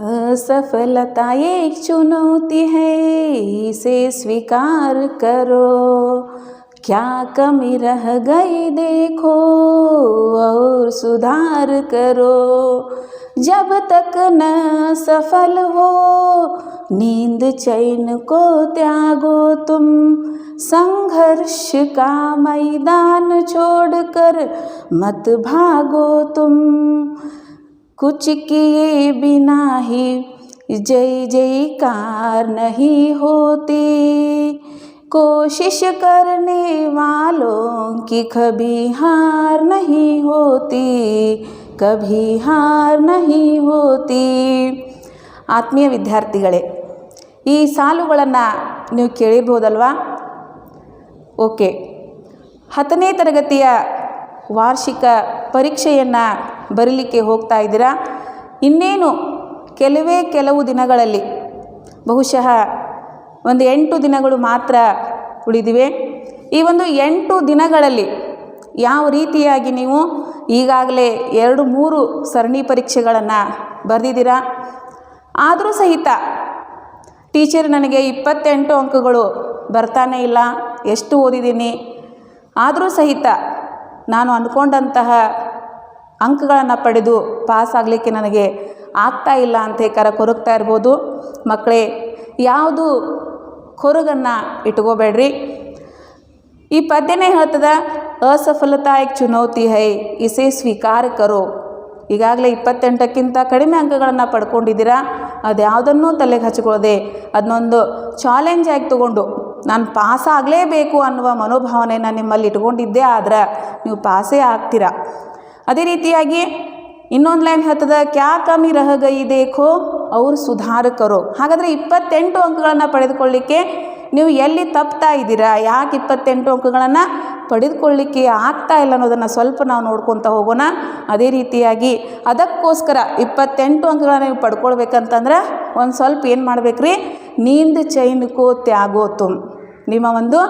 असफलता एक चुनौती है, इसे स्वीकार करो। क्या कमी रह गई देखो और सुधार करो। जब तक न सफल हो, नींद चैन को त्यागो तुम। संघर्ष का मैदान छोड़कर मत भागो तुम। कुछ किए बिना ही जय जयकार नहीं होती कोशिश करने वालों की कभी हार नहीं होती कभी हार नहीं होती ಆತ್ಮೀಯ ವಿದ್ಯಾರ್ಥಿಗಳೇ ಈ ಸಾಲುಗಳನ್ನು ನೀವು ಕೇಳಿರ್ಬೋದಲ್ವಾ ಓಕೆ ಹತ್ತನೇ ತರಗತಿಯ ವಾರ್ಷಿಕ ಪರೀಕ್ಷೆಯನ್ನು ಬರೀಲಿಕ್ಕೆ ಹೋಗ್ತಾ ಇದ್ದೀರಾ? ಇನ್ನೇನು? ಕೆಲವೇ ಕೆಲವು ದಿನಗಳಲ್ಲಿ. ಬಹುಶಃ ಒಂದು ಎಂಟು ದಿನಗಳು ಮಾತ್ರ ಉಳಿದಿವೆ. ಈ ಒಂದು ಎಂಟು ದಿನಗಳಲ್ಲಿ ಯಾವ ರೀತಿಯಾಗಿ ನೀವು ಈಗಾಗಲೇ ಎರಡು ಮೂರು ಸರಣಿ ಪರೀಕ್ಷೆಗಳನ್ನು ಬರೆದಿದ್ದೀರಾ? ಆದರೂ ಸಹಿತ ಟೀಚರ್ ನನಗೆ ಇಪ್ಪತ್ತೆಂಟು ಅಂಕಗಳು ಬರ್ತಾನೆ ಇಲ್ಲ. ಎಷ್ಟು ಓದಿದ್ದೀನಿ? ಆದರೂ ಸಹಿತ ನಾನು ಅಂದ್ಕೊಂಡಂತಹ ಅಂಕಗಳನ್ನು ಪಡೆದು ಪಾಸ್ ಆಗಲಿಕ್ಕೆ ನನಗೆ ಆಗ್ತಾ ಇಲ್ಲ ಅಂತ ಕರ ಕೊರಗ್ತಾ ಇರ್ಬೋದು. ಮಕ್ಕಳೇ, ಯಾವುದು ಕೊರಗನ್ನು ಇಟ್ಕೋಬೇಡ್ರಿ. ಈ ಪದ್ಯನೇ ಹೇಳ್ತದ ಅಸಫಲತಾ एक ಚುನೌತಿ ಹೈ, ಇಸೆ ಸ್ವೀಕಾರ ಕರೋ ಈಗಾಗಲೇ ಇಪ್ಪತ್ತೆಂಟಕ್ಕಿಂತ ಕಡಿಮೆ ಅಂಕಗಳನ್ನು ಪಡ್ಕೊಂಡಿದ್ದೀರಾ? ಅದ್ಯಾವುದನ್ನೂ ತಲೆಗೆ ಹಚ್ಕೊಳ್ಳದೆ ಅದನ್ನೊಂದು ಚಾಲೆಂಜ್ ಆಗಿ ತಗೊಂಡು, ನಾನು ಪಾಸ್ ಆಗಲೇಬೇಕು ಅನ್ನುವ ಮನೋಭಾವನೆಯನ್ನು ನಿಮ್ಮಲ್ಲಿ ಇಟ್ಕೊಂಡಿದ್ದೇ ಆದ್ರೆ ನೀವು ಪಾಸೇ ಆಗ್ತೀರಾ? ಅದೇ ರೀತಿಯಾಗಿ ಇನ್ನೊಂದು ಲೈನ್ ಹತ್ತದ ಕ್ಯಾ ಕಮಿ ರಹಗೈ ದೇಖೋ? ಅವ್ರು ಸುಧಾರಕರು. ಹಾಗಾದರೆ ಇಪ್ಪತ್ತೆಂಟು ಅಂಕಗಳನ್ನು ಪಡೆದುಕೊಳ್ಳಿಕ್ಕೆ ನೀವು ಎಲ್ಲಿ ತಪ್ತಾ ಇದ್ದೀರಾ? ಯಾಕೆ ಇಪ್ಪತ್ತೆಂಟು ಅಂಕಗಳನ್ನು ಪಡೆದುಕೊಳ್ಳಿಕ್ಕೆ ಆಗ್ತಾ ಇಲ್ಲ ಅನ್ನೋದನ್ನು ಸ್ವಲ್ಪ ನಾವು ನೋಡ್ಕೊತಾ ಹೋಗೋಣ. ಅದೇ ರೀತಿಯಾಗಿ ಅದಕ್ಕೋಸ್ಕರ ಇಪ್ಪತ್ತೆಂಟು ಅಂಕಗಳನ್ನು ನೀವು ಪಡ್ಕೊಳ್ಬೇಕಂತಂದ್ರೆ ಒಂದು ಸ್ವಲ್ಪ ಏನು ಮಾಡ್ಬೇಕ್ರಿ? ನೀಂದು ಚೈನ್ಕೋ ತ್ಯಾಗೋತು ನಿಮ್ಮ ಒಂದು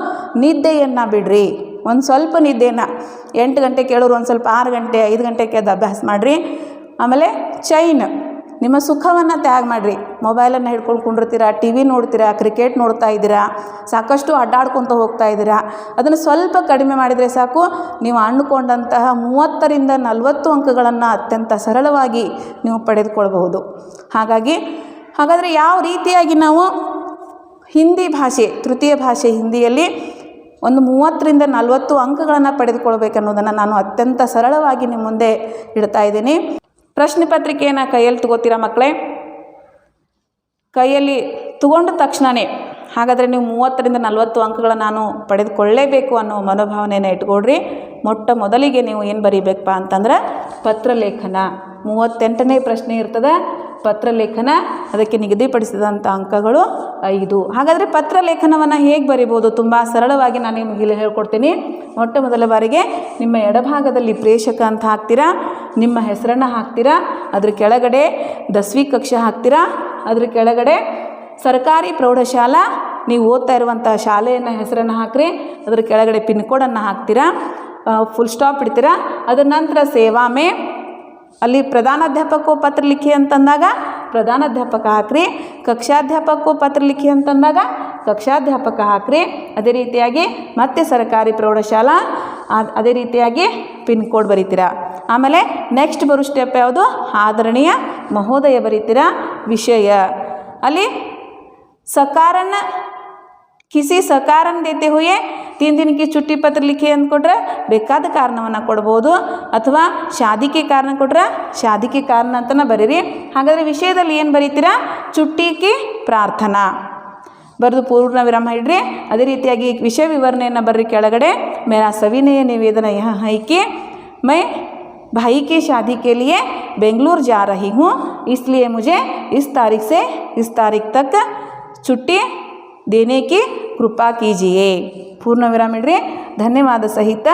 ನಿದ್ದೆಯನ್ನು ಬಿಡ್ರಿ. ಒಂದು ಸ್ವಲ್ಪ ನಿದ್ದೆನ ಎಂಟು ಗಂಟೆ ಕೇಳೋರು ಒಂದು ಸ್ವಲ್ಪ ಆರು ಗಂಟೆ, ಐದು ಗಂಟೆಗೆ ಎದ್ದು ಅಭ್ಯಾಸ ಮಾಡಿರಿ. ಆಮೇಲೆ ಚೈನ್ ನಿಮ್ಮ ಸುಖವನ್ನು ತ್ಯಾಗ ಮಾಡಿರಿ. ಮೊಬೈಲನ್ನು ಹಿಡ್ಕೊಂಡು ಕುಂಡಿರ್ತೀರಾ ಟಿ ವಿ ನೋಡ್ತೀರಾ ಕ್ರಿಕೆಟ್ ನೋಡ್ತಾ ಇದ್ದೀರಾ, ಸಾಕಷ್ಟು ಅಡ್ಡಾಡ್ಕೊತ ಹೋಗ್ತಾ ಇದ್ದೀರಾ, ಅದನ್ನು ಸ್ವಲ್ಪ ಕಡಿಮೆ ಮಾಡಿದರೆ ಸಾಕು. ನೀವು ಅಣ್ಕೊಂಡಂತಹ ಮೂವತ್ತರಿಂದ ನಲವತ್ತು ಅಂಕಗಳನ್ನು ಅತ್ಯಂತ ಸರಳವಾಗಿ ನೀವು ಪಡೆದುಕೊಳ್ಬಹುದು. ಹಾಗಾಗಿ, ಹಾಗಾದರೆ ಯಾವ ರೀತಿಯಾಗಿ ನಾವು ಹಿಂದಿ ಭಾಷೆ, ತೃತೀಯ ಭಾಷೆ ಹಿಂದಿಯಲ್ಲಿ ಒಂದು ಮೂವತ್ತರಿಂದ ನಲವತ್ತು ಅಂಕಗಳನ್ನು ಪಡೆದುಕೊಳ್ಬೇಕನ್ನೋದನ್ನು ನಾನು ಅತ್ಯಂತ ಸರಳವಾಗಿ ನಿಮ್ಮ ಮುಂದೆ ಇಡ್ತಾ ಇದ್ದೀನಿ. ಪ್ರಶ್ನೆ ಪತ್ರಿಕೆಯನ್ನು ಕೈಯಲ್ಲಿ ತಗೋತೀರಾ ಮಕ್ಕಳೇ ಕೈಯಲ್ಲಿ ತಗೊಂಡ ತಕ್ಷಣವೇ ಹಾಗಾದರೆ ನೀವು ಮೂವತ್ತರಿಂದ ನಲವತ್ತು ಅಂಕಗಳ ನಾನು ಪಡೆದುಕೊಳ್ಳೇಬೇಕು ಅನ್ನೋ ಮನೋಭಾವನೆಯನ್ನು ಇಟ್ಕೊಳ್ರಿ ಮೊಟ್ಟ ಮೊದಲಿಗೆ ನೀವು ಏನು ಬರೀಬೇಕಪ್ಪ ಅಂತಂದ್ರೆ ಪತ್ರಲೇಖನ. ಮೂವತ್ತೆಂಟನೇ ಪ್ರಶ್ನೆ ಇರ್ತದೆ, ಪತ್ರಲೇಖನ ಅದಕ್ಕೆ ನಿಗದಿಪಡಿಸಿದಂಥ ಅಂಕಗಳು ಐದು. ಹಾಗಾದರೆ ಪತ್ರಲೇಖನವನ್ನು ಹೇಗೆ ಬರಿಬೋದು? ತುಂಬ ಸರಳವಾಗಿ ನಾನು ನಿಮಗೆ ಇಲ್ಲಿ ಹೇಳ್ಕೊಡ್ತೀನಿ. ಮೊಟ್ಟ ಮೊದಲ ಬಾರಿಗೆ ನಿಮ್ಮ ಎಡಭಾಗದಲ್ಲಿ ಪ್ರೇಷಕ ಅಂತ ಹಾಕ್ತೀರಾ, ನಿಮ್ಮ ಹೆಸರನ್ನು ಹಾಕ್ತೀರಾ, ಅದ್ರ ಕೆಳಗಡೆ ದಸ್ವಿ ಕಕ್ಷೆ ಹಾಕ್ತೀರಾ, ಅದ್ರ ಕೆಳಗಡೆ ಸರ್ಕಾರಿ ಪ್ರೌಢಶಾಲಾ, ನೀವು ಓದ್ತಾ ಇರುವಂಥ ಶಾಲೆಯನ್ನು ಹೆಸರನ್ನು ಹಾಕ್ರಿ, ಅದರ ಕೆಳಗಡೆ ಪಿನ್ ಕೋಡನ್ನು ಹಾಕ್ತೀರಾ ಫುಲ್ ಸ್ಟಾಪ್ ಇಡ್ತೀರಾ ಅದರ ನಂತರ ಸೇವಾಮೆ ಅಲ್ಲಿ ಪ್ರಧಾನಾಧ್ಯಾಪಕೋ ಪತ್ರ ಲಿಖಿ ಅಂತಂದಾಗ ಪ್ರಧಾನಾಧ್ಯಾಪಕ ಹಾಕ್ರಿ, ಕಕ್ಷಾಧ್ಯಾಪಕೋ ಪತ್ರ ಲಿಖಿ ಅಂತಂದಾಗ ಕಕ್ಷಾಧ್ಯಾಪಕ ಹಾಕ್ರಿ, ಅದೇ ರೀತಿಯಾಗಿ ಮತ್ತೆ ಸರ್ಕಾರಿ ಪ್ರೌಢಶಾಲಾ ಅದ್- ಅದೇ ರೀತಿಯಾಗಿ ಪಿನ್ ಕೋಡ್ ಬರೀತೀರಾ. ಆಮೇಲೆ ನೆಕ್ಸ್ಟ್ ಬರೋ ಸ್ಟೆಪ್ ಯಾವುದು? ಆದರಣೀಯ ಮಹೋದಯ ಬರೀತೀರಾ, ವಿಷಯ. ಅಲ್ಲಿ ಸಕಾರನ ಕಿಸಿ ಸಕಾರನ ದೇತೆ ಹುಯೆ ತೀನ್ ದಿನ ಕಿ ಚುಟ್ಟಿ ಪತ್ರ ಲಿಖಿ ಅಂದ್ಕೊಟ್ರೆ ಬೇಕಾದ ಕಾರಣವನ್ನು ಕೊಡ್ಬೋದು ಅಥವಾ ಶಾದಿಕೆ ಕಾರಣ ಕೊಟ್ರೆ ಶಾದಿಕೆ ಕಾರಣ ಅಂತನ ಬರೀರಿ ಹಾಗಾದರೆ ವಿಷಯದಲ್ಲಿ ಏನು ಬರೀತೀರಾ ಚುಟ್ಟಿಗೆ ಪ್ರಾರ್ಥನಾ ಬರೆದು ಪೂರ್ಣ ವಿರಾಮ ಇಡ್ರಿ ಅದೇ ರೀತಿಯಾಗಿ ವಿಷಯ ವಿವರಣೆಯನ್ನು ಬರ್ರಿ ಕೆಳಗಡೆ ಮೇರಾ ಸವಿನಯ ನಿವೇದನ ಯಹ ಹೈಕಿ ಮೈ भाई की शादी के लिए बेंगलुरु जा रही हूँ इसलिए मुझे इस तारीख से इस तारीख तक छुट्टी देने की ಕೃಪಾ ಕೀಜಿಯೇ ಪೂರ್ಣ ವಿರಾಮ ಇಡ್ರಿ ಧನ್ಯವಾದ ಸಹಿತ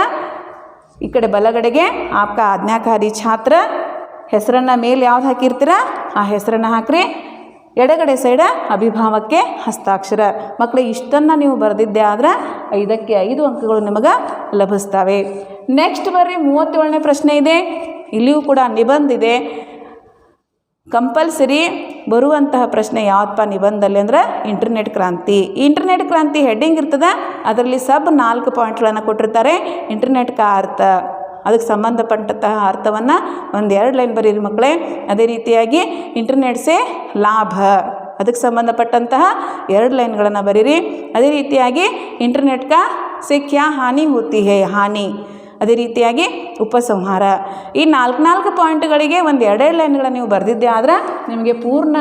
ಈ ಕಡೆ ಬಲಗಡೆಗೆ ಆಪ್ಕ ಆಜ್ಞಾಕಾರಿ ಛಾತ್ರ ಹೆಸರನ್ನು ಮೇಲೆ ಯಾವ್ದು ಹಾಕಿರ್ತೀರ ಆ ಹೆಸರನ್ನು ಹಾಕ್ರಿ ಎಡಗಡೆ ಸೈಡ ಅಭಿಭಾವಕ್ಕೆ ಹಸ್ತಾಕ್ಷರ ಮಕ್ಕಳಿಗೆ ಇಷ್ಟನ್ನು ನೀವು ಬರೆದಿದ್ದೆ ಆದ್ರೆ ಐದಕ್ಕೆ ಐದು ಅಂಕಗಳು ನಿಮಗೆ ಲಭಿಸ್ತವೆ ನೆಕ್ಸ್ಟ್ ಬರ್ರಿ ಮೂವತ್ತೇಳನೇ ಪ್ರಶ್ನೆ ಇದೆ ಇಲ್ಲಿಯೂ ಕೂಡ ನಿಬಂಧ ಇದೆ ಕಂಪಲ್ಸರಿ ಬರುವಂತಹ ಪ್ರಶ್ನೆ ಯಾವತ್ತಪ್ಪ ನಿಬಂಧದಲ್ಲಿ ಅಂದ್ರೆ ಇಂಟರ್ನೆಟ್ ಕ್ರಾಂತಿ. ಇಂಟರ್ನೆಟ್ ಕ್ರಾಂತಿ ಹೆಡ್ಡಿಂಗ್ ಇರ್ತದೆ, ಅದರಲ್ಲಿ ಸಬ್ ನಾಲ್ಕು ಪಾಯಿಂಟ್ಗಳನ್ನು ಕೊಟ್ಟಿರ್ತಾರೆ ಇಂಟರ್ನೆಟ್ ಅರ್ಥ. ಅದಕ್ಕೆ ಸಂಬಂಧಪಟ್ಟಂತಹ ಅರ್ಥವನ್ನು ಒಂದು ಎರಡು ಲೈನ್ ಬರೀರಿ ಮಕ್ಕಳೇ. ಅದೇ ರೀತಿಯಾಗಿ ಇಂಟರ್ನೆಟ್ ಸೇ ಲಾಭ. ಅದಕ್ಕೆ ಸಂಬಂಧಪಟ್ಟಂತಹ ಎರಡು ಲೈನ್ಗಳನ್ನು ಬರೀರಿ. ಅದೇ ರೀತಿಯಾಗಿ ಇಂಟರ್ನೆಟ್ ಕಾ ಸೆ ಕ್ಯಾ ಹಾನಿ ಹೂತಿ ಹೇ, ಹಾನಿ. ಅದೇ ರೀತಿಯಾಗಿ ಉಪಸಂಹಾರ. ಈ ನಾಲ್ಕು ನಾಲ್ಕು ಪಾಯಿಂಟ್ಗಳಿಗೆ ಒಂದು ಎರಡೆರಡು ಲೈನ್ಗಳನ್ನು ನೀವು ಬರೆದಿದ್ದೆ ಆದರೆ ನಿಮಗೆ ಪೂರ್ಣ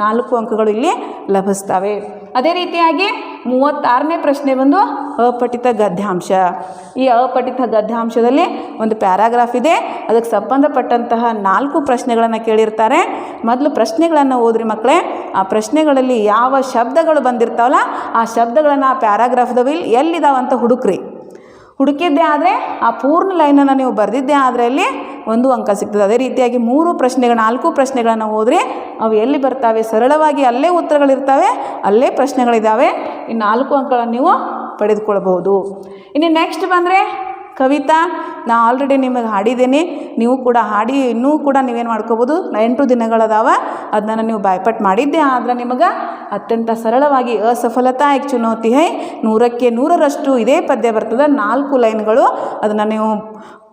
ನಾಲ್ಕು ಅಂಕಗಳು ಇಲ್ಲಿ ಲಭಿಸ್ತವೆ. ಅದೇ ರೀತಿಯಾಗಿ ಮೂವತ್ತಾರನೇ ಪ್ರಶ್ನೆ ಬಂದು ಅಪಠಿತ ಗದ್ಯಾಂಶ. ಈ ಅಪಠಿತ ಗದ್ಯಾಂಶದಲ್ಲಿ ಒಂದು ಪ್ಯಾರಾಗ್ರಾಫ್ ಇದೆ. ಅದಕ್ಕೆ ಸಂಬಂಧಪಟ್ಟಂತಹ ನಾಲ್ಕು ಪ್ರಶ್ನೆಗಳನ್ನು ಕೇಳಿರ್ತಾರೆ. ಮೊದಲು ಪ್ರಶ್ನೆಗಳನ್ನು ಓದ್ರಿ ಮಕ್ಕಳೇ. ಆ ಪ್ರಶ್ನೆಗಳಲ್ಲಿ ಯಾವ ಶಬ್ದಗಳು ಬಂದಿರ್ತಾವಲ್ಲ, ಆ ಶಬ್ದಗಳನ್ನು ಆ ಪ್ಯಾರಾಗ್ರಾಫ್ದವಿಲ್ ಎಲ್ಲಿದಾವಂತ ಹುಡುಕ್ರಿ. ಹುಡುಕಿದ್ದೆ ಆದರೆ ಆ ಪೂರ್ಣ ಲೈನನ್ನು ನೀವು ಬರೆದಿದ್ದೆ ಆದರೆ ಅಲ್ಲಿ ಒಂದು ಅಂಕ ಸಿಗ್ತದೆ. ಅದೇ ರೀತಿಯಾಗಿ ಮೂರು ಪ್ರಶ್ನೆಗಳು, ನಾಲ್ಕು ಪ್ರಶ್ನೆಗಳನ್ನು ಹೋದರೆ ಅವು ಎಲ್ಲಿ ಬರ್ತಾವೆ? ಸರಳವಾಗಿ ಅಲ್ಲೇ ಉತ್ತರಗಳಿರ್ತವೆ, ಅಲ್ಲೇ ಪ್ರಶ್ನೆಗಳಿದ್ದಾವೆ ಈ ನಾಲ್ಕು ಅಂಕಗಳನ್ನು ನೀವು ಪಡೆದುಕೊಳ್ಬಹುದು. ಇನ್ನು ನೆಕ್ಸ್ಟ್ ಬಂದರೆ ಕವಿತಾ, ನಾ ಆಲ್ರೆಡಿ ನಿಮಗೆ ಹಾಡಿದ್ದೀನಿ. ನೀವು ಕೂಡ ಹಾಡಿ, ಇನ್ನೂ ಕೂಡ ನೀವೇನು ಮಾಡ್ಕೋಬೋದು? ಎಂಟು ದಿನಗಳದಾವ. ಅದನ್ನ ನೀವು ಬಾಯ್ಪಟ್ ಮಾಡಿದ್ದೆ. ಆದ್ರೆ ನಿಮಗೆ ಅತ್ಯಂತ ಸರಳವಾಗಿ ಅಸಫಲತಾ ಈಗ ಚುನೌತಿ ಹೈ ನೂರಕ್ಕೆ ನೂರರಷ್ಟು ಇದೇ ಪದ್ಯ ಬರ್ತದೆ. ನಾಲ್ಕು ಲೈನ್ಗಳು ಅದನ್ನು ನೀವು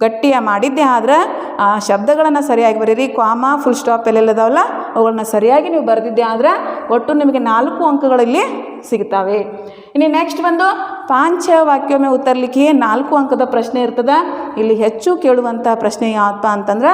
ಗಟ್ಟಿಯ ಮಾಡಿದ್ದೆ. ಆದ್ರೆ ಆ ಶಬ್ದಗಳನ್ನು ಸರಿಯಾಗಿ ಬರೀರಿ. ಕ್ವಾಮ ಫುಲ್ ಸ್ಟಾಪ್ ಎಲ್ಲೆಲ್ಲದಾವಲ್ಲ? ಅವುಗಳನ್ನ ಸರಿಯಾಗಿ ನೀವು ಬರೆದಿದ್ದೆ. ಆದ್ರೆ ಒಟ್ಟು ನಿಮಗೆ ನಾಲ್ಕು ಅಂಕಗಳಲ್ಲಿ ಸಿಗ್ತಾವೆ ಇನ್ನು ನೆಕ್ಸ್ಟ್ ಬಂದು ಪಾಂಚ ವಾಕ್ಯೊಮ್ಮೆ ಉತ್ತರಲಿಕ್ಕೆ ನಾಲ್ಕು ಅಂಕದ ಪ್ರಶ್ನೆ ಇರ್ತದೆ. ಇಲ್ಲಿ ಹೆಚ್ಚು ಕೇಳುವಂಥ ಪ್ರಶ್ನೆ ಯಾವಪ್ಪ ಅಂತಂದ್ರೆ,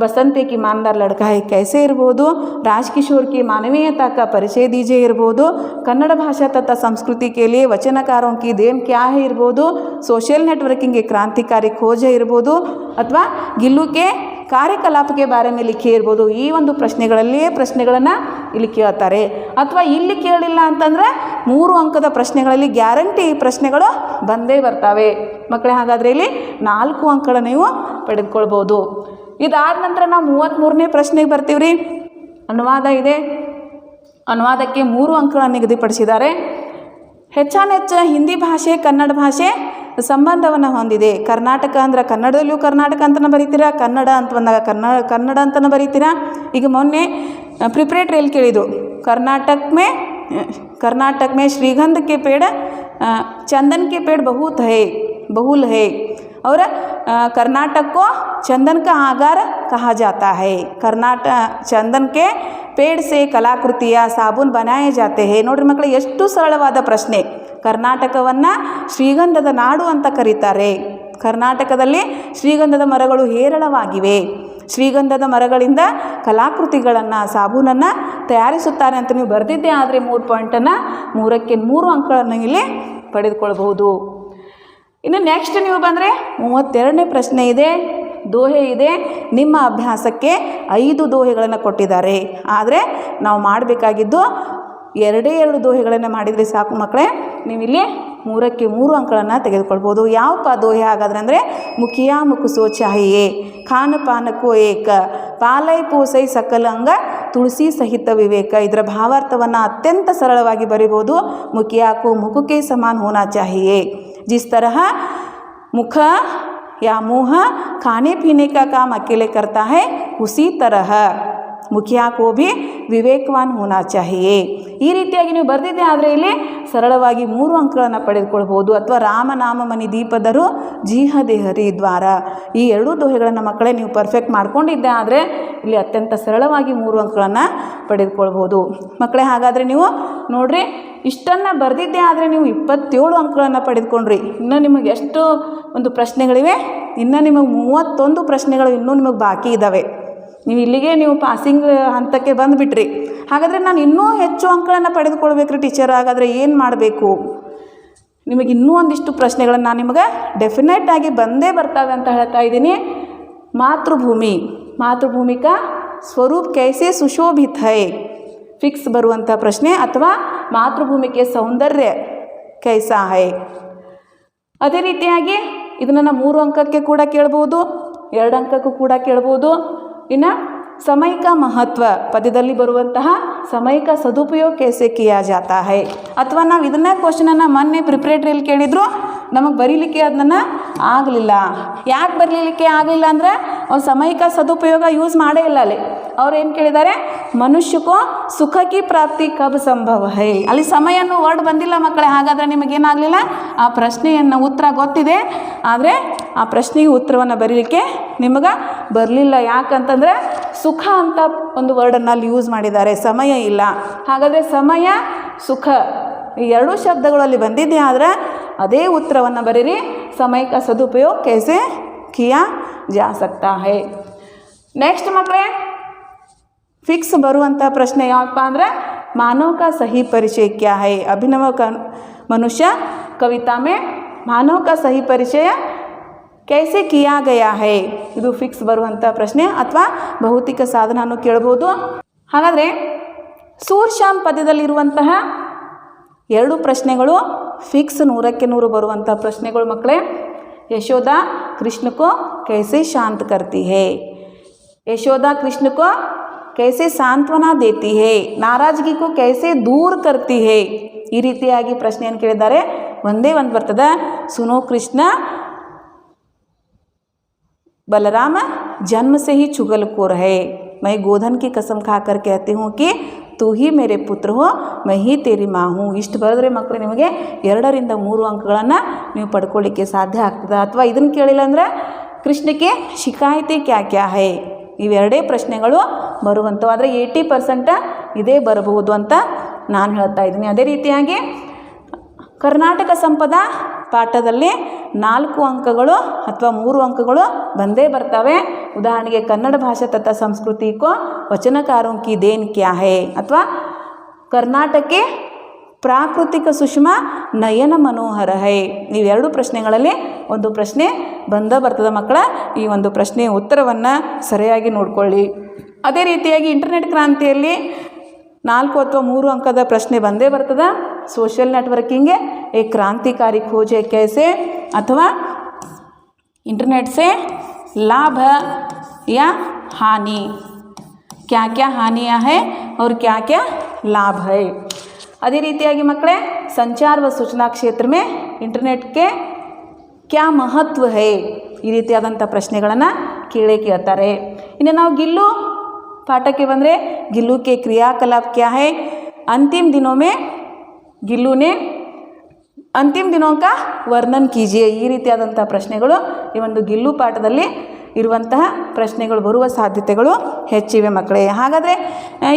ಬಸಂತಿ ಕಿ ಮಾನ್ದಾರ್ ಲಡ್ಕಾಯಿ ಕೈಸೆ ಇರ್ಬೋದು ರಾಜ್ಕಿಶೋರ್ ಕಿ ಮಾನವೀಯತಾ ತಾಕ ಪರಿಚಯ ದೀಜೆ ಇರ್ಬೋದು, ಕನ್ನಡ ಭಾಷಾ ತತ್ತ ಸಂಸ್ಕೃತಿ ಕೇಲಿ ವಚನಕಾರೋ ಕಿ ದೇನ್ ಕ್ಯಾ ಇರ್ಬೋದು ಸೋಷಿಯಲ್ ನೆಟ್ವರ್ಕಿಂಗ್ಗೆ ಕ್ರಾಂತಿಕಾರಿ ಖೋಜ ಇರ್ಬೋದು, ಅಥವಾ ಗಿಲ್ಲುಕೆ ಕಾರ್ಯಕಲಾಪಕ್ಕೆ ಬಾರೆ ಮೇಲೆ ಕೇಳ್ಬೋದು ಈ ಒಂದು ಪ್ರಶ್ನೆಗಳಲ್ಲೇ ಪ್ರಶ್ನೆಗಳನ್ನು ಇಲ್ಲಿ ಕೇಳ್ತಾರೆ. ಅಥವಾ ಇಲ್ಲಿ ಕೇಳಿಲ್ಲ ಅಂತಂದರೆ ಮೂರು ಅಂಕದ ಪ್ರಶ್ನೆಗಳಲ್ಲಿ ಗ್ಯಾರಂಟಿ ಪ್ರಶ್ನೆಗಳು ಬಂದೇ ಬರ್ತವೆ. ಮಕ್ಕಳೇ, ಹಾಗಾದರೆ ಇಲ್ಲಿ ನಾಲ್ಕು ಅಂಕಗಳ ನೀವು ಪಡೆದುಕೊಳ್ಬೋದು. ಇದಾದ ನಂತರ ನಾವು ಮೂವತ್ತ್ಮೂರನೇ ಪ್ರಶ್ನೆಗೆ ಬರ್ತೀವಿ ಅನುವಾದ ಇದೆ. ಅನುವಾದಕ್ಕೆ ಮೂರು ಅಂಕಗಳನ್ನು ನಿಗದಿಪಡಿಸಿದ್ದಾರೆ. ಹೆಚ್ಚಾನೆಚ್ಚ ಹಿಂದಿ ಭಾಷೆ, ಕನ್ನಡ ಭಾಷೆ ಸಂಬಂಧವನ್ನು ಹೊಂದಿದೆ. ಕರ್ನಾಟಕ ಅಂದರೆ ಕನ್ನಡದಲ್ಲೂ ಕರ್ನಾಟಕ ಅಂತಲೂ ಬರೀತೀರಾ, ಕನ್ನಡ ಅಂತ ಬಂದಾಗ ಕನ್ನಡ ಕನ್ನಡ ಅಂತಲೂ ಬರೀತೀರಾ? ಈಗ ಮೊನ್ನೆ ಪ್ರಿಪ್ರೇಟ್ರಿಯಲ್ಲಿ ಕೇಳಿದರು ಕರ್ನಾಟಕ ಮೇ ಕರ್ನಾಟಕ ಮೇ ಶ್ರೀಗಂಧಕ್ಕೆ ಪೇಡ ಚಂದನಕ್ಕೆ ಪೇಡ ಬಹುತ್ ಹೇ, ಬಹುಲ್ ಹೇ. ಅವರ कर्नाटक को चंदन का आगार कहा जाता है कर्नाटक चंदन के पेड़ से ಕಲಾಕೃತಿಯ ಸಾಬೂನ್ बनाए जाते हैं ನೋಡ್ರಿ ಮಕ್ಕಳು ಎಷ್ಟು ಸರಳವಾದ ಪ್ರಶ್ನೆ ಕರ್ನಾಟಕವನ್ನು ಶ್ರೀಗಂಧದ ನಾಡು ಅಂತ ಕರೀತಾರೆ ಕರ್ನಾಟಕದಲ್ಲಿ ಶ್ರೀಗಂಧದ ಮರಗಳು ಹೇರಳವಾಗಿವೆ ಶ್ರೀಗಂಧದ ಮರಗಳಿಂದ ಕಲಾಕೃತಿಗಳನ್ನು ಸಾಬೂನನ್ನು ತಯಾರಿಸುತ್ತಾರೆ ಅಂತ ನೀವು ಬರೆದಿದ್ದೆ ಆದರೆ ಮೂರು ಪಾಯಿಂಟನ್ನು ಮೂರಕ್ಕೆ ಮೂರು ಅಂಕಗಳನ್ನು ಇಲ್ಲಿ ಪಡೆದುಕೊಳ್ಬಹುದು ಇನ್ನು ನೆಕ್ಸ್ಟ್ ನೀವು ಬಂದರೆ ಮೂವತ್ತೆರಡನೇ ಪ್ರಶ್ನೆ ಇದೆ, ದೋಹೆ ಇದೆ. ನಿಮ್ಮ ಅಭ್ಯಾಸಕ್ಕೆ ಐದು ದೋಹೆಗಳನ್ನು ಕೊಟ್ಟಿದ್ದಾರೆ. ಆದರೆ ನಾವು ಮಾಡಬೇಕಾಗಿದ್ದು ಎರಡೇ ಎರಡು ದೋಹೆಗಳನ್ನು ಮಾಡಿದರೆ ಸಾಕು ಮಕ್ಕಳೇ. ನೀವಿಲ್ಲಿ ಮೂರಕ್ಕೆ ಮೂರು ಅಂಕಗಳನ್ನು ತೆಗೆದುಕೊಳ್ಬೋದು. ಯಾವಪ್ಪ ದೋಹೆ ಹಾಗಾದ್ರೆ ಅಂದರೆ ಮುಖಿಯಾ ಮುಖಸೋ ಚಾಹಿಯೇ ಖಾನ ಪಾನಕ್ಕೋ ಏಕ, ಪಾಲೈ ಪೂಸೈ ಸಕಲ ಅಂಗ ತುಳಸಿ ಸಹಿತ ವಿವೇಕ. ಇದರ ಭಾವಾರ್ಥವನ್ನು ಅತ್ಯಂತ ಸರಳವಾಗಿ ಬರಿಬೋದು. ಮುಖಿಯಾಕು ಮುಖಕ್ಕೆ ಸಮಾನ ಹೋನಾ ಚಾಹಿಯೇ जिस तरह मुख या मुँह खाने पीने का काम अकेले करता है, उसी तरह मुखिया को भी ವಿವೇಕವಾನ್ ಹೋನಾ ಚಾಹಿಯೇ. ಈ ರೀತಿಯಾಗಿ ನೀವು ಬರೆದಿದ್ದೆ ಆದರೆ ಇಲ್ಲಿ ಸರಳವಾಗಿ ಮೂರು ಅಂಕಗಳನ್ನು ಪಡೆದುಕೊಳ್ಬೋದು ಅಥವಾ ರಾಮನಾಮ ಮನಿ ದೀಪದರು ಜೀಹ ದೇಹರಿ ದ್ವಾರ. ಈ ಎರಡೂ ದೋಹೆಗಳನ್ನು ಮಕ್ಕಳೇ ನೀವು ಪರ್ಫೆಕ್ಟ್ ಮಾಡ್ಕೊಂಡಿದ್ದೆ ಆದರೆ ಇಲ್ಲಿ ಅತ್ಯಂತ ಸರಳವಾಗಿ ಮೂರು ಅಂಕಗಳನ್ನು ಪಡೆದುಕೊಳ್ಬೋದು ಮಕ್ಕಳೇ, ಹಾಗಾದರೆ ನೀವು ನೋಡ್ರಿ, ಇಷ್ಟನ್ನು ಬರೆದಿದ್ದೆ ಆದರೆ ನೀವು ಇಪ್ಪತ್ತೇಳು ಅಂಕಗಳನ್ನು ಪಡೆದುಕೊಂಡ್ರಿ. ಇನ್ನೂ ನಿಮಗೆ ಎಷ್ಟು ಒಂದು ಪ್ರಶ್ನೆಗಳಿವೆ? ಇನ್ನು ನಿಮಗೆ ಮೂವತ್ತೊಂದು ಪ್ರಶ್ನೆಗಳು ಇನ್ನೂ ನಿಮಗೆ ಬಾಕಿ ಇದ್ದಾವೆ ನೀವು ಇಲ್ಲಿಗೆ ನೀವು ಪಾಸಿಂಗ್ ಹಂತಕ್ಕೆ ಬಂದುಬಿಟ್ರಿ. ಹಾಗಾದರೆ ನಾನು ಇನ್ನೂ ಹೆಚ್ಚು ಅಂಕಗಳನ್ನು ಪಡೆದುಕೊಳ್ಬೇಕ್ರಿ ಟೀಚರ್ ಹಾಗಾದರೆ ಏನು ಮಾಡಬೇಕು? ನಿಮಗೆ ಇನ್ನೂ ಒಂದಿಷ್ಟು ಪ್ರಶ್ನೆಗಳನ್ನು ನಾನು ನಿಮಗೆ ಡೆಫಿನೆಟ್ ಆಗಿ ಬಂದೇ ಬರ್ತವೆ ಅಂತ ಹೇಳ್ತಾ ಇದ್ದೀನಿ. ಮಾತೃಭೂಮಿ. ಮಾತೃಭೂಮಿಕ ಸ್ವರೂಪ್ ಕೈಸೆ ಸುಶೋಭಿತ. ಫಿಕ್ಸ್ ಬರುವಂಥ ಪ್ರಶ್ನೆ ಅಥವಾ ಮಾತೃಭೂಮಿಕೆ ಸೌಂದರ್ಯ ಕೈಸಾ ಹೈ ಅದೇ ರೀತಿಯಾಗಿ ಇದನ್ನು ಮೂರು ಅಂಕಕ್ಕೆ ಕೂಡ ಕೇಳ್ಬೋದು, ಎರಡು ಅಂಕಕ್ಕೂ ಕೂಡ ಕೇಳ್ಬೋದು. ಇನ್ನು ಸಮಯಿಕ ಮಹತ್ವ ಪದ್ಯದಲ್ಲಿ ಬರುವಂತಹ ಸಮಯಿಕ ಸದುಪಯೋಗ ಕೇಸೆ ಕಿಯಾ ಜಾತಾ ಹೈ. ಅಥವಾ ನಾವು ಇದನ್ನೇ ಕ್ವಶನನ್ನು ಮೊನ್ನೆ ಪ್ರಿಪ್ರೇಟ್ರಿಯಲ್ಲಿ ಕೇಳಿದ್ರು, ನಮಗೆ ಬರೀಲಿಕ್ಕೆ ಅದನ್ನ ಆಗಲಿಲ್ಲ. ಯಾಕೆ ಬರೀಲಿಕ್ಕೆ ಆಗಲಿಲ್ಲ ಅಂದರೆ ಅವ್ನು ಸಮಯಿಕ ಸದುಪಯೋಗ ಯೂಸ್ ಮಾಡೇ ಇಲ್ಲ ಅಲ್ಲಿ. ಅವ್ರು ಏನು ಕೇಳಿದ್ದಾರೆ? ಮನುಷ್ಯಕ್ಕೂ ಸುಖಕ್ಕೆ ಪ್ರಾಪ್ತಿ ಕಬ್ ಸಂಭವ ಹೈ ಅಲ್ಲಿ ಸಮಯ ಅನ್ನೋ ವರ್ಡ್ ಬಂದಿಲ್ಲ ಮಕ್ಕಳೇ, ಹಾಗಾದರೆ ನಿಮಗೇನಾಗಲಿಲ್ಲ ಆ ಪ್ರಶ್ನೆಯನ್ನು ಉತ್ತರ ಗೊತ್ತಿದೆ. ಆದರೆ ಆ ಪ್ರಶ್ನೆಗೆ ಉತ್ತರವನ್ನು ಬರೀಲಿಕ್ಕೆ ನಿಮಗೆ ಬರಲಿಲ್ಲ. ಯಾಕಂತಂದರೆ ಸುಖ ಅಂತ ಒಂದು ವರ್ಡನ್ನು ಅಲ್ಲಿ ಯೂಸ್ ಮಾಡಿದ್ದಾರೆ. ಸಮಯ ಇಲ್ಲ. ಹಾಗಾದರೆ ಸಮಯ, ಸುಖ, ಈ ಎರಡೂ ಶಬ್ದಗಳಲ್ಲಿ ಬಂದಿದ್ದೆ ಆದರೆ ಅದೇ ಉತ್ತರವನ್ನು ಬರೀರಿ. ಸಮಯಕ್ಕೆ ಸದುಪಯೋಗ ಕೆಸೆ ಕಿಯಾ ಜಾ ಹೇ ನೆಕ್ಸ್ಟ್ ಮಕ್ಕಳೇ ಫಿಕ್ಸ್ ಬರುವಂಥ ಪ್ರಶ್ನೆ ಯಾವಪ್ಪ ಅಂದರೆ ಮಾನವ ಕಾ ಸಹಿ ಪರಿಚಯ ಕ್ಯಾ ಹೈ. ಅಭಿನವ ಕ, ಮನುಷ್ಯ, ಕವಿತಾ ಮೇ ಮಾನವ ಸಹಿ ಪರಿಚಯ ಕೈಸೆ ಕಿಯಾ ಗಯಾ ಹೈ. ಇದು ಫಿಕ್ಸ್ ಬರುವಂಥ ಪ್ರಶ್ನೆ ಅಥವಾ ಭೌತಿಕ ಸಾಧನವನ್ನು ಕೇಳ್ಬೋದು. ಹಾಗಾದರೆ ಸೂರ್ಶಾಮ್ ಪದ್ಯದಲ್ಲಿರುವಂತಹ ಎರಡು ಪ್ರಶ್ನೆಗಳು ಫಿಕ್ಸ್ ನೂರಕ್ಕೆ ನೂರು ಬರುವಂಥ ಪ್ರಶ್ನೆಗಳು ಮಕ್ಕಳೇ. ಯಶೋಧ ಕೃಷ್ಣಕ್ಕೋ ಕೈಸೆ ಶಾಂತ ಕರ್ತಿ ಹೇ. ಯಶೋಧ ಕೃಷ್ಣಕ್ಕೋ कैसे सांत्वना देती है ನಾರಾಜಗಿ को कैसे दूर करती है ಈ ರೀತಿಯಾಗಿ ಪ್ರಶ್ನೆಯನ್ನು ಕೇಳಿದ್ದಾರೆ ಒಂದೇ ಒಂದು ಬರ್ತದೆ ಸುನೋ ಕೃಷ್ಣ बलराम जन्म से ही चुगलखोर है मैं गोधन की कसम खाकर कहती हूँ कि तू ही मेरे पुत्र हो मैं ही तेरी माँ हूँ ಇಷ್ಟು ಬರೆದ್ರೆ ಮಕ್ಕಳು ನಿಮಗೆ ಎರಡರಿಂದ ಮೂರು ಅಂಕಗಳನ್ನು ನೀವು ಪಡ್ಕೊಳ್ಳಿಕ್ಕೆ ಸಾಧ್ಯ ಆಗ್ತದೆ ಅಥವಾ ಇದನ್ನು ಕೇಳಿಲ್ಲ ಅಂದರೆ ಕೃಷ್ಣಕ್ಕೆ ಶಿಕಾಯಿತಿ ಕ್ಯಾ ಕ್ಯಾ ಹೈ ಇವೆರಡೇ ಪ್ರಶ್ನೆಗಳು ಬರುವಂಥವು. ಆದರೆ ಏಯ್ಟಿ ಪರ್ಸೆಂಟ ಇದೇ ಬರಬಹುದು ಅಂತ ನಾನು ಹೇಳ್ತಾ ಇದ್ದೀನಿ. ಅದೇ ರೀತಿಯಾಗಿ ಕರ್ನಾಟಕ ಸಂಪದ ಪಾಠದಲ್ಲಿ ನಾಲ್ಕು ಅಂಕಗಳು ಅಥವಾ ಮೂರು ಅಂಕಗಳು ಬಂದೇ ಬರ್ತವೆ. ಉದಾಹರಣೆಗೆ ಕನ್ನಡ ಭಾಷೆ ತಥಾ ಸಂಸ್ಕೃತಿಕೋ ವಚನಕಾರುಂಕಿ ದೇನ್ ಕ್ಯಾ ಹೇ ಅಥವಾ ಕರ್ನಾಟಕಕ್ಕೆ ಪ್ರಾಕೃತಿಕ ಸುಷ್ಮ ನಯನ ಮನೋಹರ ಹೈ. ಇವೆರಡು ಪ್ರಶ್ನೆಗಳಲ್ಲಿ ಒಂದು ಪ್ರಶ್ನೆ ಬಂದ ಬರ್ತದೆ ಮಕ್ಕಳ ಈ ಒಂದು ಪ್ರಶ್ನೆಯ ಉತ್ತರವನ್ನು ಸರಿಯಾಗಿ ನೋಡ್ಕೊಳ್ಳಿ ಅದೇ ರೀತಿಯಾಗಿ ಇಂಟರ್ನೆಟ್ ಕ್ರಾಂತಿಯಲ್ಲಿ ನಾಲ್ಕು ಅಥವಾ ಮೂರು ಅಂಕದ ಪ್ರಶ್ನೆ ಬಂದೇ ಬರ್ತದೆ ಸೋಷಿಯಲ್ ನೆಟ್ವರ್ಕಿಂಗ್ಗೆ ಏ ಕ್ರಾಂತಿಕಾರಿ खोज है कैसे ಅಥವಾ इंटरनेट से लाभ या हानि क्या क्या हानियाँ है और क्या क्या लाभ है ಅದೇ ರೀತಿಯಾಗಿ ಮಕ್ಕಳೇ ಸಂಚಾರ ವ ಸೂಚನಾ ಕ್ಷೇತ್ರ ಮೇ ಇಂಟರ್ನೆಟ್ಗೆ ಕ್ಯಾ ಮಹತ್ವ ಹೇ? ಈ ರೀತಿಯಾದಂಥ ಪ್ರಶ್ನೆಗಳನ್ನು ಕೇಳೇ ಕೇಳ್ತಾರೆ. ಇನ್ನು ನಾವು ಗಿಲ್ಲು ಪಾಠಕ್ಕೆ ಬಂದರೆ ಗಿಲ್ಲು ಕೆ ಕ್ರಿಯಾಕಲಾಪ ಕ್ಯಾ ಹೇ? ಅಂತಿಮ ದಿನೊಮ್ಮೆ ಗಿಲ್ಲುನೇ, ಅಂತಿಮ ದಿನಾಂಕ ವರ್ಣನ್ ಕೀಜಿಯೆ? ಈ ರೀತಿಯಾದಂಥ ಪ್ರಶ್ನೆಗಳು ಈ ಒಂದು ಗಿಲ್ಲು ಪಾಠದಲ್ಲಿ ಇರುವಂತಹ ಪ್ರಶ್ನೆಗಳು, ಬರುವ ಸಾಧ್ಯತೆಗಳು ಹೆಚ್ಚಿವೆ ಮಕ್ಕಳೇ. ಹಾಗಾದರೆ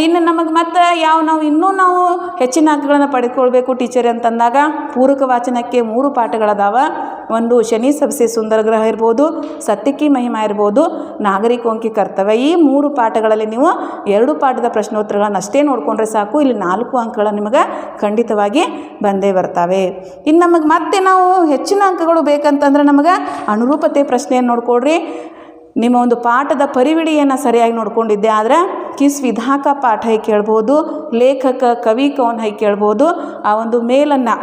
ಇನ್ನು ನಮಗೆ ಮತ್ತೆ ಯಾವ ನಾವು ಇನ್ನೂ ನಾವು ಹೆಚ್ಚಿನ ಅಂಕಗಳನ್ನು ಪಡೆದುಕೊಳ್ಬೇಕು ಟೀಚರ್ ಅಂತಂದಾಗ ಪೂರಕ ವಾಚನಕ್ಕೆ ಮೂರು ಪಾಠಗಳದಾವ. ಒಂದು ಶನಿ ಸಬ್ಸೆ ಸುಂದರ ಗ್ರಹ ಇರ್ಬೋದು, ಸತ್ಯಕ್ಕಿ ಮಹಿಮಾ ಇರ್ಬೋದು ನಾಗರಿಕೋಂಕಿ ಕರ್ತವ್ಯ. ಈ ಮೂರು ಪಾಠಗಳಲ್ಲಿ ನೀವು ಎರಡು ಪಾಠದ ಪ್ರಶ್ನೋತ್ತರಗಳನ್ನು ಅಷ್ಟೇ ನೋಡಿಕೊಂಡ್ರೆ ಸಾಕು. ಇಲ್ಲಿ ನಾಲ್ಕು ಅಂಕಗಳು ನಿಮಗೆ ಖಂಡಿತವಾಗಿ ಬಂದೇ ಬರ್ತವೆ. ಇನ್ನು ನಮಗೆ ಮತ್ತೆ ನಾವು ಹೆಚ್ಚಿನ ಅಂಕಗಳು ಬೇಕಂತಂದ್ರೆ ನಮಗೆ ಅನುರೂಪತೆ ಪ್ರಶ್ನೆಯನ್ನು ನೋಡ್ಕೊಡ್ರಿ. ನಿಮ್ಮ ಒಂದು ಪಾಠದ ಪರಿವಿಡಿಯನ್ನು ಸರಿಯಾಗಿ ನೋಡ್ಕೊಂಡಿದ್ದೆ ಆದರೆ ಕಿಸ್ ವಿಧಾಕ ಪಾಠ ಹೈ ಕೇಳ್ಬೋದು, ಲೇಖಕ, ಕವಿ ಕವನ್ ಹೈ ಕೇಳ್ಬೋದು. ಆ ಒಂದು ಮೇಲನ್ನು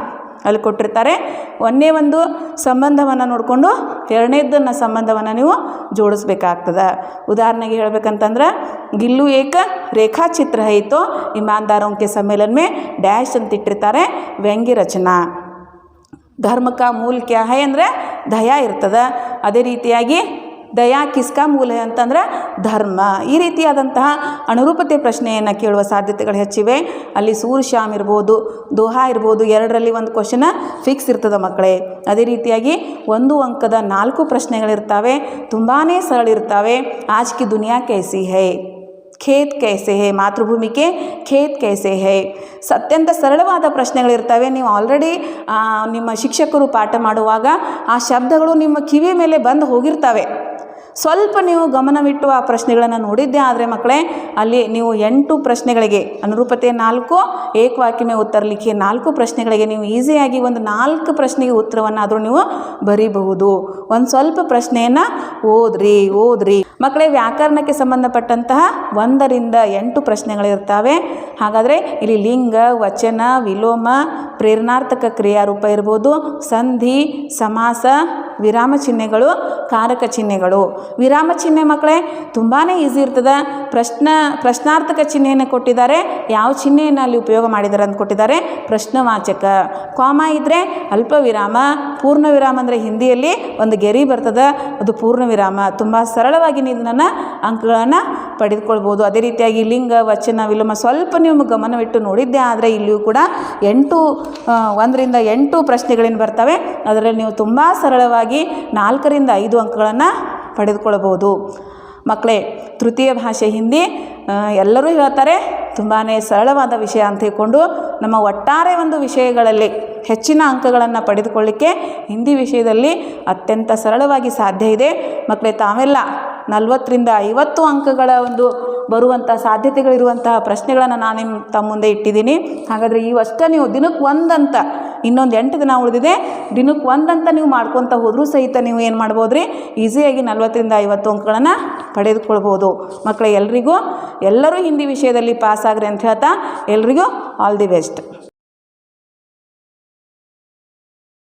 ಅಲ್ಲಿ ಕೊಟ್ಟಿರ್ತಾರೆ. ಒಂದೇ ಒಂದು ಸಂಬಂಧವನ್ನು ನೋಡಿಕೊಂಡು ಎರಡನೇದನ್ನ ಸಂಬಂಧವನ್ನು ನೀವು ಜೋಡಿಸ್ಬೇಕಾಗ್ತದೆ. ಉದಾಹರಣೆಗೆ ಹೇಳ್ಬೇಕಂತಂದ್ರೆ, ಗಿಲ್ಲು ಏಕ ರೇಖಾಚಿತ್ರ ಐತೋ ಇಮಾನ್ದಾರೋಂಕೆ ಸಮ್ಮೇಳನ ಮೇ ಡ್ಯಾಶ್ ಅಂತ ಇಟ್ಟಿರ್ತಾರೆ, ವ್ಯಂಗ್ಯ ರಚನಾ. ಧರ್ಮಕ ಮೂಲ ಕ್ಯಾ ಹೈ ಅಂದರೆ ದಯಾ ಇರ್ತದೆ. ಅದೇ ರೀತಿಯಾಗಿ ದಯಾ ಕಿಸ್ಕಾ ಮೂಲ ಅಂತಂದ್ರೆ ಧರ್ಮ. ಈ ರೀತಿಯಾದಂತಹ ಅನುರೂಪತೆ ಪ್ರಶ್ನೆಯನ್ನು ಕೇಳುವ ಸಾಧ್ಯತೆಗಳು ಹೆಚ್ಚಿವೆ. ಅಲ್ಲಿ ಸೂರ್ ಶ್ಯಾಮ್ ಇರ್ಬೋದು, ದೋಹಾ ಇರ್ಬೋದು, ಎರಡರಲ್ಲಿ ಒಂದು ಕ್ವಶನ ಫಿಕ್ಸ್ ಇರ್ತದೆ ಮಕ್ಕಳೇ. ಅದೇ ರೀತಿಯಾಗಿ ಒಂದು ಅಂಕದ ನಾಲ್ಕು ಪ್ರಶ್ನೆಗಳಿರ್ತಾವೆ. ತುಂಬಾ ಸರಳ ಇರ್ತವೆ. ಆಜ್ಕಿ ದುನಿಯಾ ಕೈಸಿ ಹೈ? ಖೇತ್ ಕೈಸೆ ಹೇ? ಮಾತೃಭೂಮಿಕೆ ಖೇತ್ ಕೈಸೆ ಹೇ? ಅತ್ಯಂತ ಸರಳವಾದ ಪ್ರಶ್ನೆಗಳಿರ್ತವೆ. ನೀವು ಆಲ್ರೆಡಿ ನಿಮ್ಮ ಶಿಕ್ಷಕರು ಪಾಠ ಮಾಡುವಾಗ ಆ ಶಬ್ದಗಳು ನಿಮ್ಮ ಕಿವಿ ಮೇಲೆ ಬಂದು ಹೋಗಿರ್ತವೆ. ಸ್ವಲ್ಪ ನೀವು ಗಮನವಿಟ್ಟು ಆ ಪ್ರಶ್ನೆಗಳನ್ನು ನೋಡಿದ್ದೆ ಆದರೆ ಮಕ್ಕಳೇ, ಅಲ್ಲಿ ನೀವು ಎಂಟು ಪ್ರಶ್ನೆಗಳಿಗೆ, ಅನುರೂಪತೆ ನಾಲ್ಕು ಏಕವಾಕ್ಯಮೆ ಉತ್ತರ ಲಿಖಿ ನಾಲ್ಕು ಪ್ರಶ್ನೆಗಳಿಗೆ ನೀವು ಈಸಿಯಾಗಿ ಒಂದು ನಾಲ್ಕು ಪ್ರಶ್ನೆಗೆ ಉತ್ತರವನ್ನು ಆದರೂ ನೀವು ಬರೀಬಹುದು. ಒಂದು ಸ್ವಲ್ಪ ಪ್ರಶ್ನೆಯನ್ನು ಓದ್ರಿ ಓದ್ರಿ. ಮಕ್ಕಳೇ, ವ್ಯಾಕರಣಕ್ಕೆ ಸಂಬಂಧಪಟ್ಟಂತಹ ಒಂದರಿಂದ ಎಂಟು ಪ್ರಶ್ನೆಗಳಿರ್ತಾವೆ. ಹಾಗಾದರೆ ಇಲ್ಲಿ ಲಿಂಗ, ವಚನ, ವಿಲೋಮ, ಪ್ರೇರಣಾರ್ಥಕ ಕ್ರಿಯಾರೂಪ ಇರ್ಬೋದು. ಸಂಧಿ, ಸಮಾಸ, ವಿರಾಮ ಚಿಹ್ನೆಗಳು, ಕಾರಕ ಚಿಹ್ನೆಗಳು. ವಿರಾಮ ಚಿಹ್ನೆ ಮಕ್ಕಳೇ ತುಂಬಾ ಈಸಿ ಇರ್ತದೆ. ಪ್ರಶ್ನ, ಪ್ರಶ್ನಾರ್ಥಕ ಚಿಹ್ನೆಯನ್ನು ಕೊಟ್ಟಿದ್ದಾರೆ. ಯಾವ ಚಿಹ್ನೆಯನ್ನು ಅಲ್ಲಿ ಉಪಯೋಗ ಮಾಡಿದ್ದಾರೆ ಅಂತ ಕೊಟ್ಟಿದ್ದಾರೆ. ಪ್ರಶ್ನವಾಚಕ. ಕಾಮ ಇದ್ದರೆ ಅಲ್ಪ ವಿರಾಮ, ಪೂರ್ಣ ವಿರಾಮ ಅಂದರೆ ಹಿಂದಿಯಲ್ಲಿ ಒಂದು ಗೆರಿ ಬರ್ತದೆ. ಅದು ಪೂರ್ಣ ವಿರಾಮ. ತುಂಬ ಸರಳವಾಗಿ ನೀವು ಅಂಕಗಳನ್ನು ಪಡೆದುಕೊಳ್ಬೋದು. ಅದೇ ರೀತಿಯಾಗಿ ಲಿಂಗ, ವಚನ, ವಿಲೋಮ ಸ್ವಲ್ಪ ನೀವು ಗಮನವಿಟ್ಟು ನೋಡಿದ್ದೆ, ಆದರೆ ಇಲ್ಲಿಯೂ ಕೂಡ ಎಂಟು ಒಂದರಿಂದ ಎಂಟು ಪ್ರಶ್ನೆಗಳೇನು ಬರ್ತವೆ, ಅದರಲ್ಲಿ ನೀವು ತುಂಬ ಸರಳವಾಗಿ ನಾಲ್ಕರಿಂದ ಐದು ಅಂಕಗಳನ್ನು ಪಡೆದುಕೊಳ್ಬೋದು. ಮಕ್ಕಳೇ ತೃತೀಯ ಭಾಷೆ ಹಿಂದಿ ಎಲ್ಲರೂ ಹೇಳ್ತಾರೆ ತುಂಬಾ ಸರಳವಾದ ವಿಷಯ ಅಂತ ಹೇಳಿಕೊಂಡು, ನಮ್ಮ ಒಟ್ಟಾರೆ ಒಂದು ವಿಷಯಗಳಲ್ಲಿ ಹೆಚ್ಚಿನ ಅಂಕಗಳನ್ನು ಪಡೆದುಕೊಳ್ಳಿಕ್ಕೆ ಹಿಂದಿ ವಿಷಯದಲ್ಲಿ ಅತ್ಯಂತ ಸರಳವಾಗಿ ಸಾಧ್ಯ ಇದೆ. ಮಕ್ಕಳೇ ತಾವೆಲ್ಲ ನಲವತ್ತರಿಂದ ಐವತ್ತು ಅಂಕಗಳ ಒಂದು ಬರುವಂಥ ಸಾಧ್ಯತೆಗಳಿರುವಂತಹ ಪ್ರಶ್ನೆಗಳನ್ನು ನಾನು ನಿಮ್ಮ ತಮ್ಮ ಮುಂದೆ ಇಟ್ಟಿದ್ದೀನಿ. ಹಾಗಾದರೆ ಇವಷ್ಟೇ ನೀವು ದಿನಕ್ಕೆ ಒಂದಂತ, ಇನ್ನೊಂದು ಎಂಟು ದಿನ ಉಳಿದಿದೆ ದಿನಕ್ಕೆ ಒಂದಂತ ನೀವು ಮಾಡ್ಕೊತ ಹೋದರೂ ಸಹಿತ ನೀವು ಏನು ಮಾಡ್ಬೋದು ರೀ ಈಸಿಯಾಗಿ ನಲ್ವತ್ತರಿಂದ ಐವತ್ತು ಅಂಕಗಳನ್ನು ಪಡೆದುಕೊಳ್ಬೋದು. ಮಕ್ಕಳ ಎಲ್ರಿಗೂ, ಎಲ್ಲರೂ ಹಿಂದಿ ವಿಷಯದಲ್ಲಿ ಪಾಸ್ ಆಗ್ರಿ ಅಂತ ಹೇಳ್ತಾ, ಎಲ್ರಿಗೂ ಆಲ್ ದಿ ಬೆಸ್ಟ್